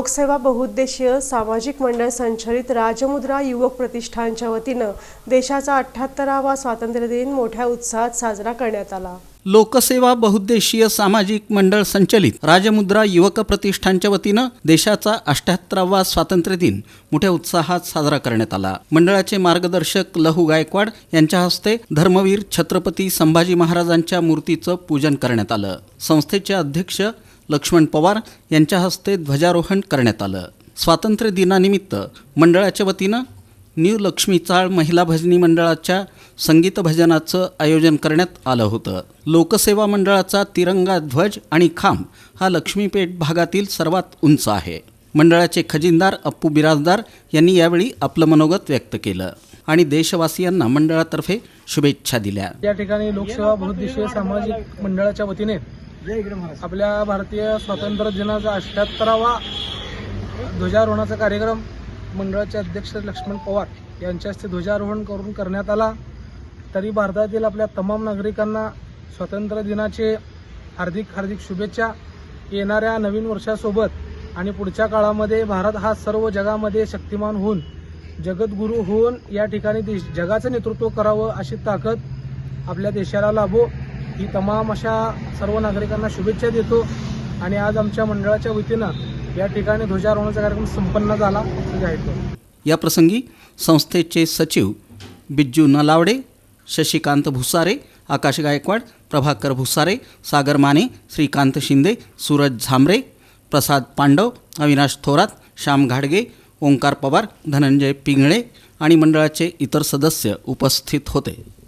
लोकसेवा बहुउद्देशीय सामाजिक मंडळ संचलित राजमुद्रा युवक प्रतिष्ठानच्या वतीनं देशाचा अठ्ठ्याहत्तरावा स्वातंत्र्य दिन मोठ्या उत्साहात साजरा करण्यात आला. लोकसेवा बहुद्देशीय सामाजिक मंडळ संचलित राजमुद्रा युवक प्रतिष्ठानच्या वतीनं देशाचा अष्ट्याहत्तरावा स्वातंत्र्य दिन मोठ्या उत्साहात साजरा करण्यात आला. मंडळाचे मार्गदर्शक लहू गायकवाड यांच्या हस्ते धर्मवीर छत्रपती संभाजी महाराजांच्या मूर्तीचं पूजन करण्यात आलं. संस्थेचे अध्यक्ष लक्ष्मण पवार यांच्या हस्ते ध्वजारोहण करण्यात आलं. स्वातंत्र्य दिनानिमित्त मंडळाच्या वतीनं न्यू लक्ष्मी चाळ महिला भजनी मंडळाच्या संगीत भजनाचं आयोजन करण्यात आलं होतं. लोकसेवा मंडळाचा तिरंगा ध्वज आणि खांब हा लक्ष्मीपेठ भागातील सर्वात उंच आहे. मंडळाचे खजिनदार अप्पू बिराजदार यांनी यावेळी आपलं मनोगत व्यक्त केलं आणि देशवासियांना मंडळातर्फे शुभेच्छा दिल्या. या ठिकाणी लोकसेवा बहुद्देशीय सामाजिक मंडळाच्या वतीने आपल्या भारतीय स्वातंत्र्य दिनाचा अठ्याहत्तरावा ध्वजारोहणाचा कार्यक्रम मंडळाचे अध्यक्ष लक्ष्मण पवार यांच्या हस्ते ध्वजारोहण करून करण्यात आला. तरी भारतातील आपल्या तमाम नागरिकांना स्वातंत्र्य दिनाचे हार्दिक हार्दिक शुभेच्छा. येणाऱ्या नवीन वर्षासोबत आणि पुढच्या काळामध्ये भारत हा सर्व जगामध्ये शक्तिमान होऊन जगद्गुरू होऊन या ठिकाणी देश जगाचं नेतृत्व करावं अशी ताकद आपल्या देशाला लाभो. ही तमाम अशा सर्व नागरिकांना शुभेच्छा देतो. आणि आज आमच्या मंडळाच्या वतीनं या ठिकाणी ध्वजारोहणाचा कार्यक्रम संपन्न झाला असं जाहीर करतो. याप्रसंगी संस्थेचे सचिव बिज्जू नलावडे शशिकांत भुसारे आकाश गायकवाड प्रभाकर भुसारे सागर माने श्रीकांत शिंदे सूरज झांबरे प्रसाद पांडव अविनाश थोरात श्याम घाडगे ओंकार पवार धनंजय पिंगळे आणि मंडळाचे इतर सदस्य उपस्थित होते.